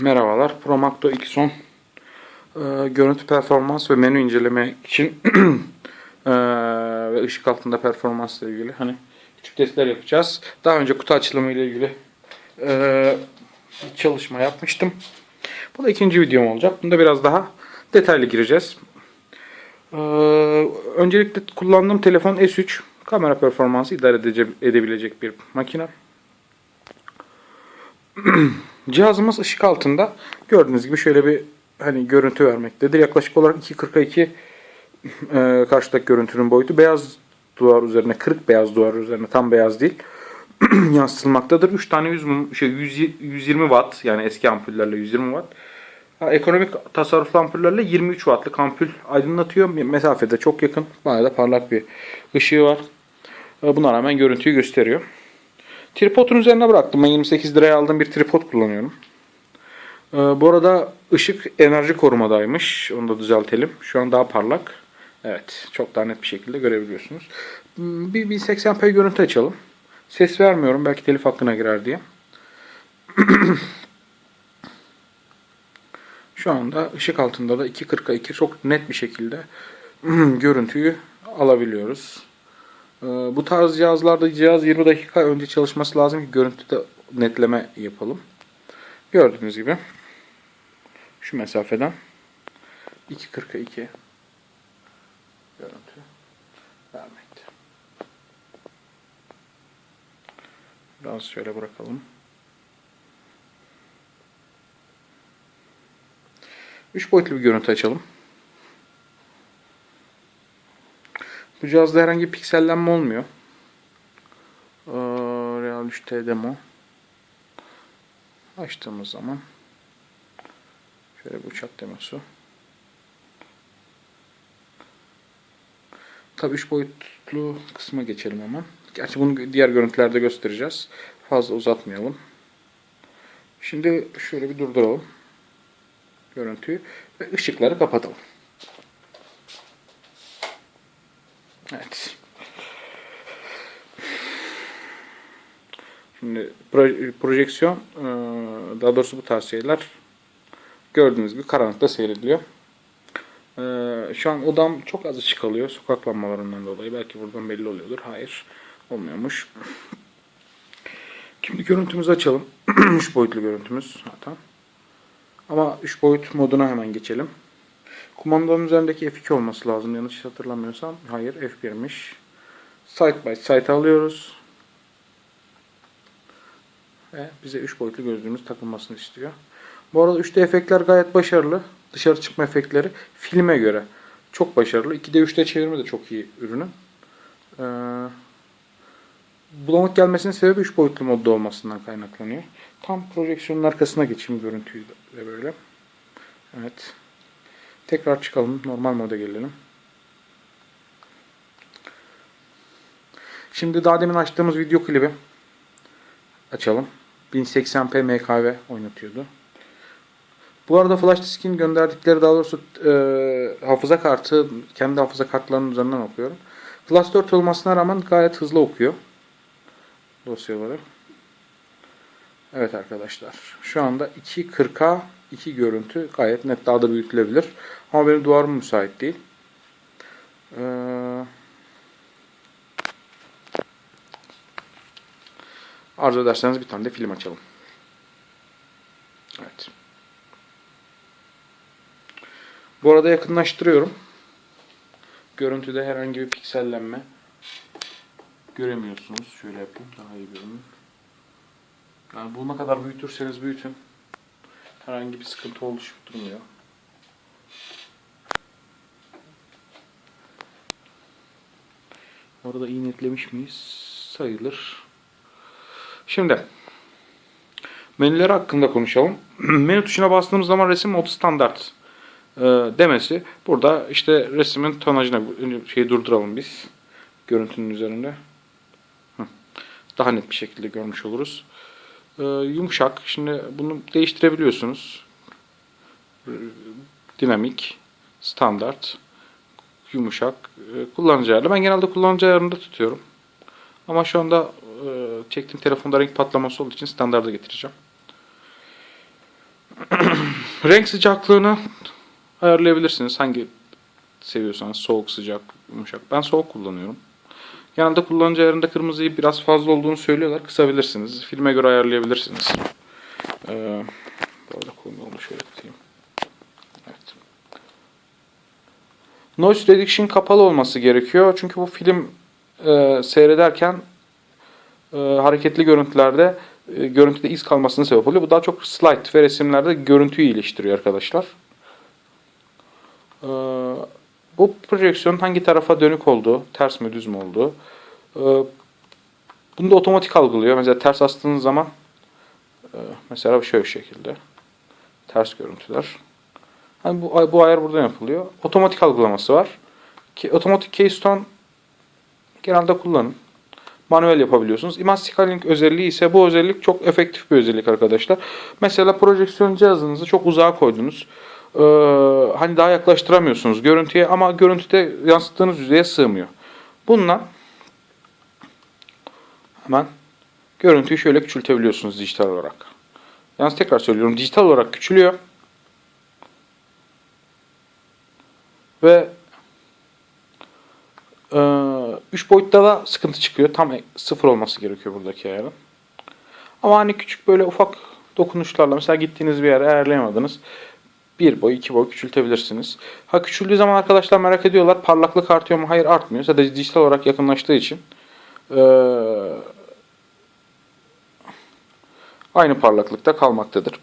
Merhabalar. Promacto X10 e, görüntü performans ve menü inceleme için e, ve ışık altında performansla ilgili hani küçük testler yapacağız. Daha önce kutu açılımı ile ilgili e, çalışma yapmıştım. Bu da ikinci videom olacak. Bunda biraz daha detaylı gireceğiz. E, öncelikle kullandığım telefon S3 kamera performansı idare edebilecek bir makine. Cihazımız ışık altında gördüğünüz gibi şöyle bir hani görüntü vermektedir. Yaklaşık olarak 2.40'a 2 e, karşıdaki görüntünün boyutu beyaz duvar üzerine kırık beyaz duvar üzerine tam beyaz değil yansıtılmaktadır. 3 tane 100, mum- şey 100 120 watt yani eski ampullerle 120 watt. Ha, ekonomik tasarruflu ampullerle 23 wattlık ampul aydınlatıyor. Mesafede çok yakın. Bayağı da parlak bir ışığı var. E, Buna rağmen görüntüyü gösteriyor. Tripodun üzerine bıraktım. Ben 28 liraya aldığım bir tripod kullanıyorum. Ee, bu arada ışık enerji korumadaymış. Onu da düzeltelim. Şu an daha parlak. Evet. Çok daha net bir şekilde görebiliyorsunuz. Hmm, Bir 1080p görüntü açalım. Ses vermiyorum. Belki telif hakkına girer diye. Şu anda ışık altında da 2.40'a 2 çok net bir şekilde görüntüyü alabiliyoruz. Ee, Bu tarz cihazlarda cihaz 20 dakika önce çalışması lazım ki görüntüde netleme yapalım. Gördüğünüz gibi şu mesafeden 2.40'a 2 görüntü vermekte. Biraz şöyle bırakalım. 3 boyutlu bir görüntü açalım. Bu cihazda herhangi piksellenme olmuyor. Ee, Real 3T demo. Açtığımız zaman şöyle bir uçak demosu. Tabii 3 boyutlu kısma geçelim hemen. Gerçi bunu diğer görüntülerde göstereceğiz. Fazla uzatmayalım. Şimdi şöyle bir durduralım. Görüntüyü ve ışıkları kapatalım. Evet. Şimdi pro- projeksiyon e, daha doğrusu bu tarz şeyler gördüğünüz gibi karanlıkta seyrediliyor. E, Şu an odam çok az ışık alıyor sokak lambalarından dolayı. Belki buradan belli oluyordur. Hayır olmuyormuş. Şimdi görüntümüzü açalım. 3 boyutlu görüntümüz zaten. Ama 3 boyut moduna hemen geçelim. Kumandanın üzerindeki F2 olması lazım. Yanlış hatırlamıyorsam. Hayır F1'miş. Side by side alıyoruz. Ve bize 3 boyutlu gözlüğümüz takılmasını istiyor. Bu arada 3D efektler gayet başarılı. Dışarı çıkma efektleri filme göre çok başarılı. 2D 3D çevirme de çok iyi ürünün. Ee, bulanık gelmesinin sebebi 3 boyutlu modda olmasından kaynaklanıyor. Tam projeksiyonun arkasına geçeyim görüntüyü de böyle. Evet. Tekrar çıkalım. Normal moda gelelim. Şimdi daha demin açtığımız video klibi açalım. 1080p MKV oynatıyordu. Bu arada flash disk'in gönderdikleri daha doğrusu e, hafıza kartı kendi hafıza kartlarının üzerinden okuyorum. Class 4 olmasına rağmen gayet hızlı okuyor dosyaları. Evet arkadaşlar. Şu anda 2.40'a 2 görüntü gayet net daha da büyütülebilir. Ama benim duvarım müsait değil. Ee, arzu ederseniz bir tane de film açalım. Evet. Bu arada yakınlaştırıyorum. Görüntüde herhangi bir piksellenme göremiyorsunuz. Şöyle yapayım daha iyi görünür. Yani bu ne kadar büyütürseniz büyütün. Herhangi bir sıkıntı oluşup. Orada iyi netlemiş miyiz? Sayılır. Şimdi menüler hakkında konuşalım. Menü tuşuna bastığımız zaman resim modu standart e, demesi. Burada işte resmin tonajına şeyi durduralım biz. Görüntünün üzerinde. Daha net bir şekilde görmüş oluruz. Ee, yumuşak. Şimdi bunu değiştirebiliyorsunuz. Ee, Dinamik, standart, yumuşak, e, kullanıcı ayarlı. Ben genelde kullanıcı ayarında tutuyorum. Ama şu anda e, çektiğim telefonda renk patlaması olduğu için standarda getireceğim. Renk sıcaklığını ayarlayabilirsiniz. Hangi seviyorsanız soğuk, sıcak, yumuşak. Ben soğuk kullanıyorum. Genelde kullanıcı ayarında kırmızıyı biraz fazla olduğunu söylüyorlar. Kısabilirsiniz. Filme göre ayarlayabilirsiniz. Ee, bu arada konuyu şöyle tutayım. Evet. Noise Reduction kapalı olması gerekiyor. Çünkü bu film e, seyrederken e, hareketli görüntülerde e, görüntüde iz kalmasına sebep oluyor. Bu daha çok slide ve resimlerde görüntüyü iyileştiriyor arkadaşlar. E, bu projeksiyonun hangi tarafa dönük olduğu, ters mi düz mü olduğu. E, bunu da otomatik algılıyor. Mesela ters astığınız zaman e, mesela şöyle bir şekilde ters görüntüler. Hani bu, bu ayar buradan yapılıyor. Otomatik algılaması var. Ki, otomatik keystone genelde kullanın. Manuel yapabiliyorsunuz. Image scaling özelliği ise bu özellik çok efektif bir özellik arkadaşlar. Mesela projeksiyon cihazınızı çok uzağa koydunuz. Ee, hani daha yaklaştıramıyorsunuz görüntüye ama görüntüde yansıttığınız yüzeye sığmıyor. Bununla hemen görüntüyü şöyle küçültebiliyorsunuz dijital olarak. Yalnız tekrar söylüyorum dijital olarak küçülüyor. Ve 3 boyutta da sıkıntı çıkıyor. Tam sıfır olması gerekiyor buradaki ayarın. Ama hani küçük böyle ufak dokunuşlarla mesela gittiğiniz bir yere ayarlayamadınız. Bir boy, iki boy küçültebilirsiniz. Ha küçüldüğü zaman arkadaşlar merak ediyorlar parlaklık artıyor mu? Hayır artmıyor. Sadece dijital olarak yakınlaştığı için ee, aynı parlaklıkta kalmaktadır.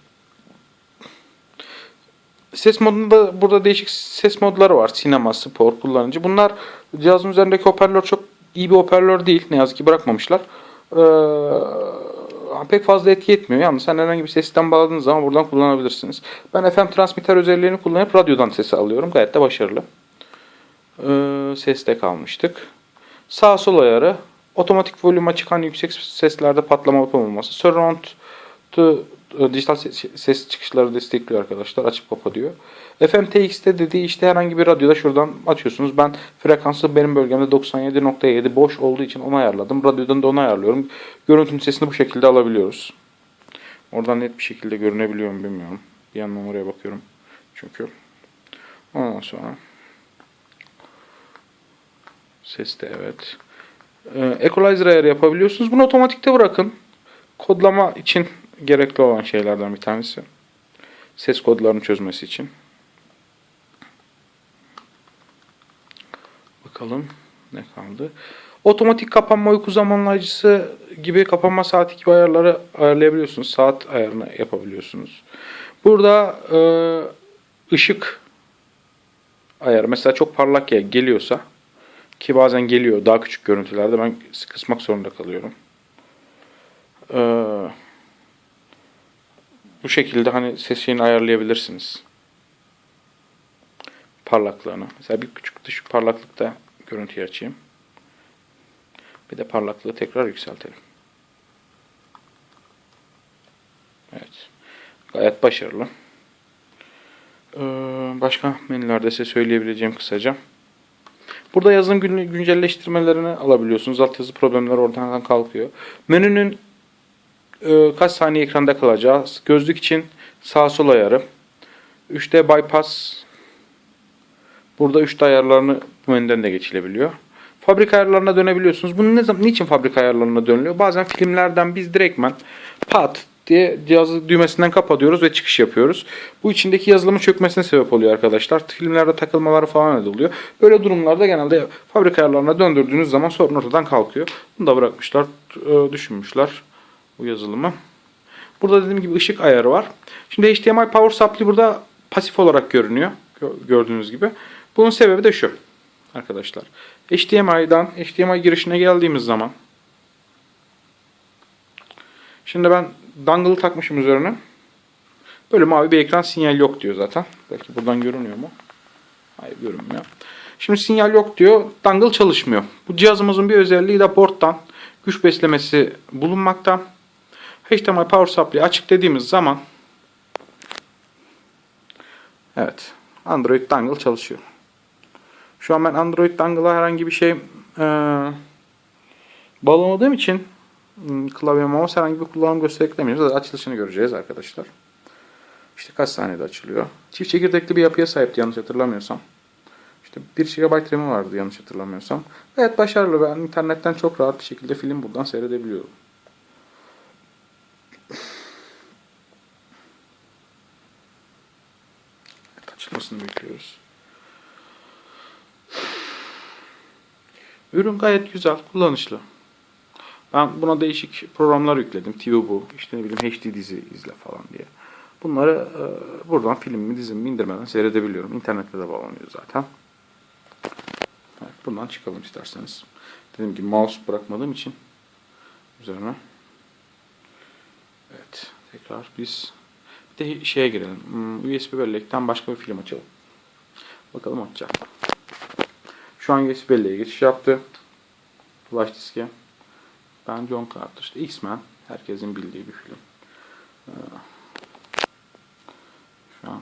Ses modunda burada değişik ses modları var. Sinema, spor, kullanıcı. Bunlar cihazın üzerindeki hoparlör çok iyi bir hoparlör değil. Ne yazık ki bırakmamışlar. Ee, pek fazla etki etmiyor. Yalnız sen herhangi bir ses sistem bağladığınız zaman buradan kullanabilirsiniz. Ben FM transmitter özelliğini kullanıp radyodan sesi alıyorum. Gayet de başarılı. Ee, seste kalmıştık. Sağ sol ayarı. Otomatik volüm açık hani yüksek seslerde patlama yapamaması. Surround dijital ses, çıkışları destekliyor arkadaşlar. Açıp kapatıyor. FMTX'te dediği işte herhangi bir radyoda şuradan açıyorsunuz. Ben frekansı benim bölgemde 97.7 boş olduğu için onu ayarladım. Radyodan da onu ayarlıyorum. Görüntünün sesini bu şekilde alabiliyoruz. Oradan net bir şekilde görünebiliyor mu bilmiyorum. Bir yandan oraya bakıyorum. Çünkü ondan sonra ses de evet. Ee, equalizer ayarı yapabiliyorsunuz. Bunu otomatikte bırakın. Kodlama için gerekli olan şeylerden bir tanesi. Ses kodlarını çözmesi için. Bakalım ne kaldı. Otomatik kapanma uyku zamanlayıcısı gibi kapanma saati gibi ayarları ayarlayabiliyorsunuz. Saat ayarını yapabiliyorsunuz. Burada e, ışık ayarı mesela çok parlak ya geliyorsa ki bazen geliyor daha küçük görüntülerde ben kısmak zorunda kalıyorum. Eee bu şekilde hani ses şeyini ayarlayabilirsiniz. Parlaklığını. Mesela bir küçük düşük parlaklıkta görüntüyü açayım. Bir de parlaklığı tekrar yükseltelim. Evet. Gayet başarılı. Ee, başka menülerde size söyleyebileceğim kısaca. Burada yazılım güncelleştirmelerini alabiliyorsunuz. Altyazı problemleri oradan kalkıyor. Menünün kaç saniye ekranda kalacağız. Gözlük için sağ sol ayarı. 3D bypass burada 3D ayarlarını bu menüden de geçilebiliyor. Fabrika ayarlarına dönebiliyorsunuz. Bunu ne zaman, niçin fabrika ayarlarına dönülüyor? Bazen filmlerden biz direktmen pat diye cihazı düğmesinden kapatıyoruz ve çıkış yapıyoruz. Bu içindeki yazılımın çökmesine sebep oluyor arkadaşlar. Filmlerde takılmaları falan oluyor. Böyle durumlarda genelde fabrika ayarlarına döndürdüğünüz zaman sorun ortadan kalkıyor. Bunu da bırakmışlar, e, düşünmüşler bu yazılımı. Burada dediğim gibi ışık ayarı var. Şimdi HDMI Power Supply burada pasif olarak görünüyor. Gördüğünüz gibi. Bunun sebebi de şu. Arkadaşlar. HDMI'dan HDMI girişine geldiğimiz zaman Şimdi ben dongle'ı takmışım üzerine. Böyle mavi bir ekran sinyal yok diyor zaten. Belki buradan görünüyor mu? Hayır görünmüyor. Şimdi sinyal yok diyor. Dongle çalışmıyor. Bu cihazımızın bir özelliği de porttan güç beslemesi bulunmakta. HDMI Power Supply açık dediğimiz zaman Evet. Android dongle çalışıyor. Şu an ben Android dongle'a herhangi bir şey e, bağlamadığım için klavye mouse herhangi bir kullanım göstergeklemiyoruz. Açılışını göreceğiz arkadaşlar. İşte kaç saniyede açılıyor. Çift çekirdekli bir yapıya sahipti yanlış hatırlamıyorsam. İşte 1 GB RAM'i vardı yanlış hatırlamıyorsam. Gayet başarılı. Ben internetten çok rahat bir şekilde film buradan seyredebiliyorum. Evet, açılmasını bekliyoruz. Ürün gayet güzel, kullanışlı. Ben buna değişik programlar yükledim. TV bu, işte ne bileyim HD dizi izle falan diye. Bunları e, buradan filmimi, dizimi indirmeden seyredebiliyorum. İnternette de bağlanıyor zaten. Evet, bundan çıkalım isterseniz. Dediğim gibi mouse bırakmadığım için üzerine. Evet, tekrar biz de şeye girelim. Hmm, USB bellekten başka bir film açalım. Bakalım açacak? Şu an USB belleğe geçiş yaptı. Flash diske. Ben John Carter. İşte X-Men. Herkesin bildiği bir film. Ee, Şu an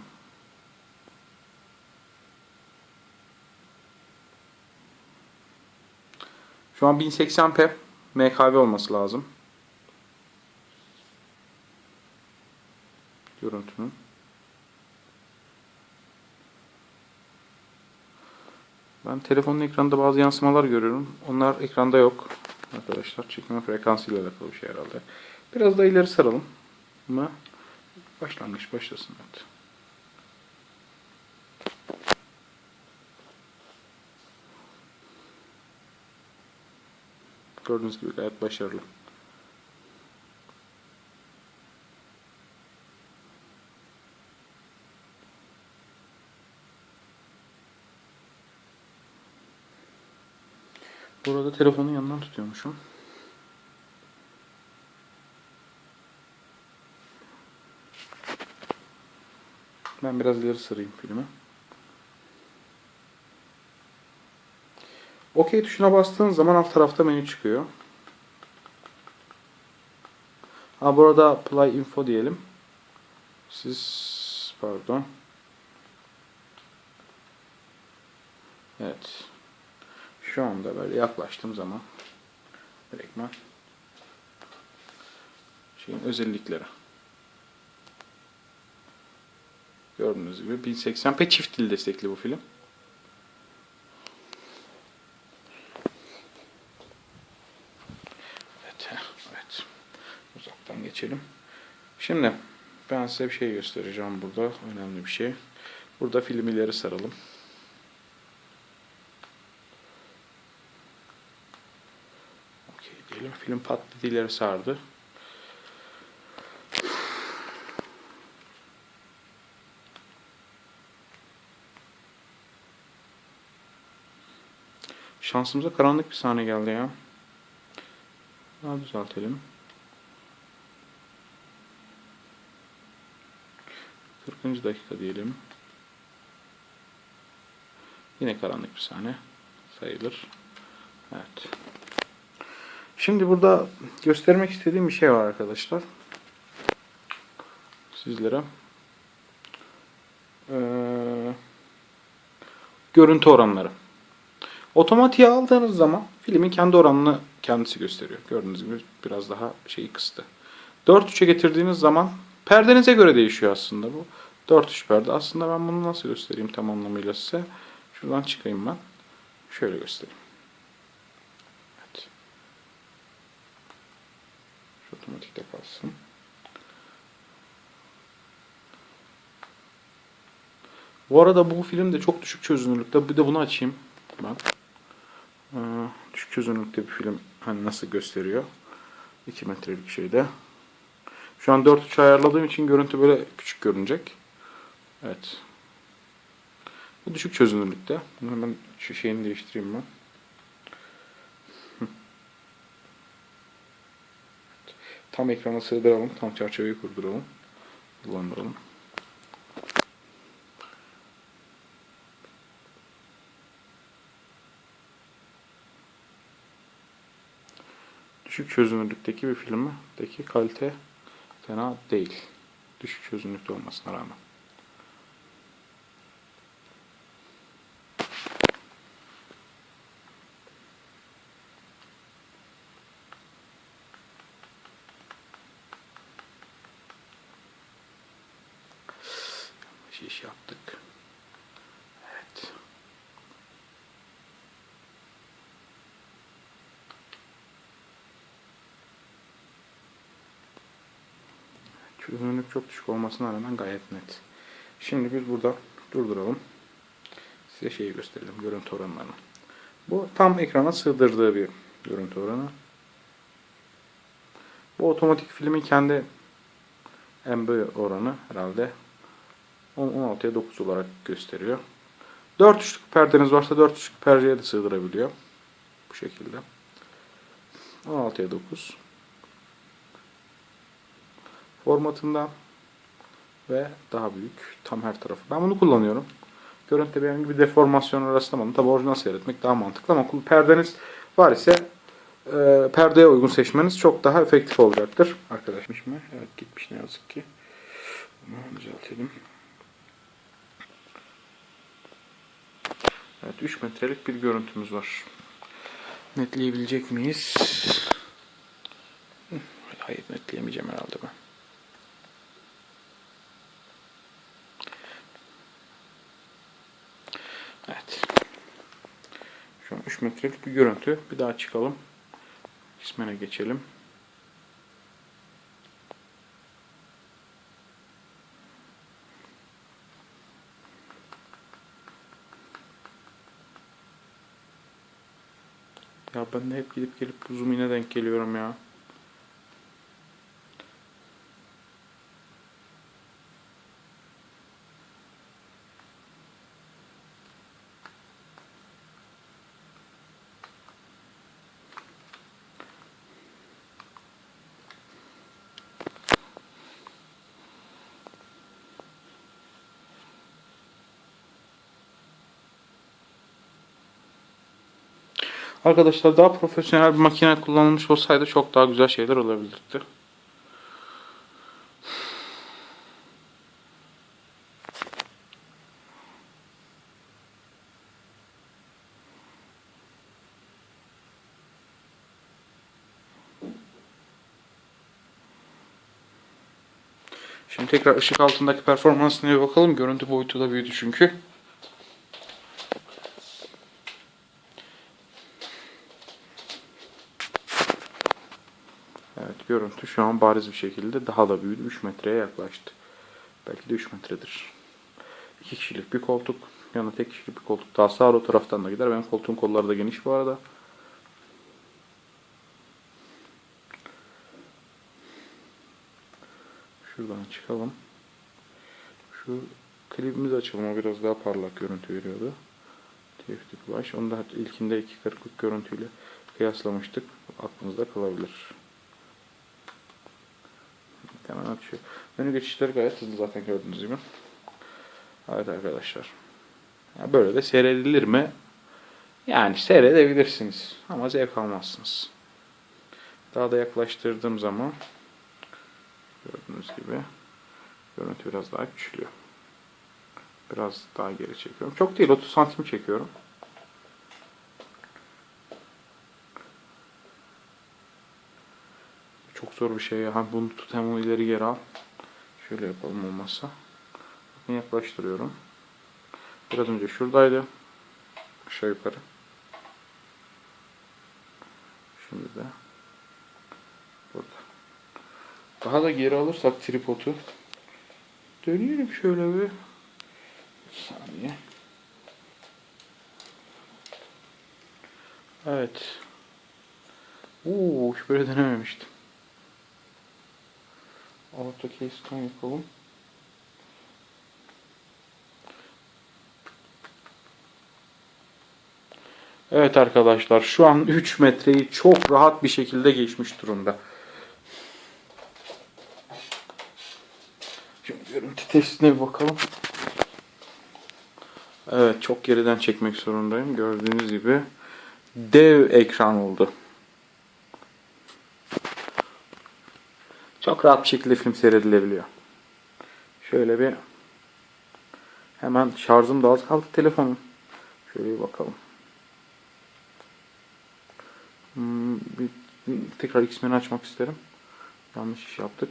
Şu an 1080p MKV olması lazım. Görüntünün. Ben telefonun ekranında bazı yansımalar görüyorum. Onlar ekranda yok. Arkadaşlar çekme frekansıyla alakalı bir şey herhalde. Biraz da ileri saralım. Ama başlangıç başlasın. Evet. Gördüğünüz gibi gayet başarılı. Burada telefonun yanından tutuyormuşum. Ben biraz ileri sarayım filmi. OK tuşuna bastığın zaman alt tarafta menü çıkıyor. Ha burada play info diyelim. Siz pardon. Evet. Şu anda böyle yaklaştığım zaman direktmen şeyin özellikleri. Gördüğünüz gibi 1080p çift dil destekli bu film. Evet, evet. Uzaktan geçelim. Şimdi ben size bir şey göstereceğim burada. Önemli bir şey. Burada film ileri saralım. Diyelim. Film patladı ileri sardı. Şansımıza karanlık bir sahne geldi ya. Daha düzeltelim. 40. dakika diyelim. Yine karanlık bir sahne sayılır. Evet. Şimdi burada göstermek istediğim bir şey var arkadaşlar. Sizlere. Ee, görüntü oranları. Otomatiğe aldığınız zaman filmin kendi oranını kendisi gösteriyor. Gördüğünüz gibi biraz daha şeyi kıstı. 4-3'e getirdiğiniz zaman perdenize göre değişiyor aslında bu. 4-3 perde. Aslında ben bunu nasıl göstereyim tam anlamıyla size. Şuradan çıkayım ben. Şöyle göstereyim. Evet. Şu otomatikte kalsın. Bu arada bu film de çok düşük çözünürlükte. Bir de bunu açayım ben. Ee, düşük çözünürlükte bir film hani nasıl gösteriyor? 2 metrelik şeyde. Şu an 4.3 ayarladığım için görüntü böyle küçük görünecek. Evet. Bu düşük çözünürlükte. Bunu hemen şu şeyini değiştireyim ben. Tam ekrana sığdıralım. Tam çerçeveyi kurduralım. Kullandıralım. Düşük çözünürlükteki bir filmdeki kalite fena değil. Düşük çözünürlükte olmasına rağmen. iş yaptık. Evet. Çok düşük olmasına rağmen gayet net. Şimdi biz burada durduralım. Size şeyi gösterelim. Görüntü oranlarını. Bu tam ekrana sığdırdığı bir görüntü oranı. Bu otomatik filmin kendi MB oranı herhalde 16'ya 9 olarak gösteriyor. 4 üçlük perdeniz varsa 4 üçlük perdeye de sığdırabiliyor. Bu şekilde. 16'ya 9 formatında ve daha büyük tam her tarafı. Ben bunu kullanıyorum. Görüntüde benim gibi deformasyon rastlamadım. Tabi orijinal seyretmek daha mantıklı ama perdeniz var ise e, perdeye uygun seçmeniz çok daha efektif olacaktır. Arkadaşmış mı? Evet gitmiş ne yazık ki. Bunu düzeltelim. Evet 3 metrelik bir görüntümüz var. Netleyebilecek miyiz? Hayır netleyemeyeceğim herhalde ben. Evet. Şu an 3 metrelik bir görüntü. Bir daha çıkalım. İsmine geçelim. Ya ben de hep gidip gelip bu zoom denk geliyorum ya. Arkadaşlar daha profesyonel bir makine kullanılmış olsaydı çok daha güzel şeyler olabilirdi. Şimdi tekrar ışık altındaki performansına bir bakalım. Görüntü boyutu da büyüdü çünkü. Evet görüntü şu an bariz bir şekilde daha da büyüdü. 3 metreye yaklaştı. Belki de 3 metredir. 2 kişilik bir koltuk. Yanına tek kişilik bir koltuk. Daha sağ o taraftan da gider. Benim koltuğun kolları da geniş bu arada. Şuradan çıkalım. Şu klibimizi açalım. O biraz daha parlak görüntü veriyordu. TFT Flash. Onu da ilkinde 2.40'lık görüntüyle kıyaslamıştık. Aklınızda kalabilir. Açıyor. Menü geçişleri gayet hızlı zaten gördüğünüz gibi. Evet arkadaşlar. Ya böyle de seyredilir mi? Yani seyredebilirsiniz. Ama zevk almazsınız. Daha da yaklaştırdığım zaman gördüğünüz gibi görüntü biraz daha küçülüyor. Biraz daha geri çekiyorum. Çok değil 30 santim çekiyorum. Çok zor bir şey ya. Bunu tut hem onu ileri geri al. Şöyle yapalım olmazsa. Bakın yaklaştırıyorum. Biraz önce şuradaydı. Aşağı yukarı. Şimdi de burada. Daha da geri alırsak tripodu dönelim şöyle bir. Bir saniye. Evet. Oo, hiç böyle denememiştim. AutoCase'den yapalım. Evet arkadaşlar şu an 3 metreyi çok rahat bir şekilde geçmiş durumda. Şimdi görüntü testine bir bakalım. Evet çok geriden çekmek zorundayım. Gördüğünüz gibi dev ekran oldu. Çok rahat bir şekilde film seyredilebiliyor. Şöyle bir hemen şarjım da az kaldı telefonum. Şöyle bir bakalım. Hmm, bir, tekrar X-Men'i açmak isterim. Yanlış iş yaptık.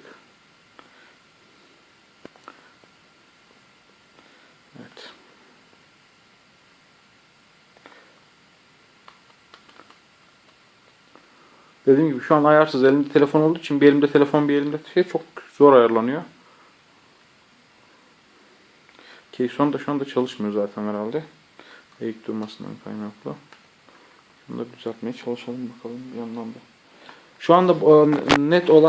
Dediğim gibi şu an ayarsız. Elimde telefon olduğu için bir elimde telefon bir elimde şey çok zor ayarlanıyor. Keyson da şu anda çalışmıyor zaten herhalde. Eğik durmasından kaynaklı. Bunu da düzeltmeye çalışalım bakalım bir yandan da. Şu anda e, net olan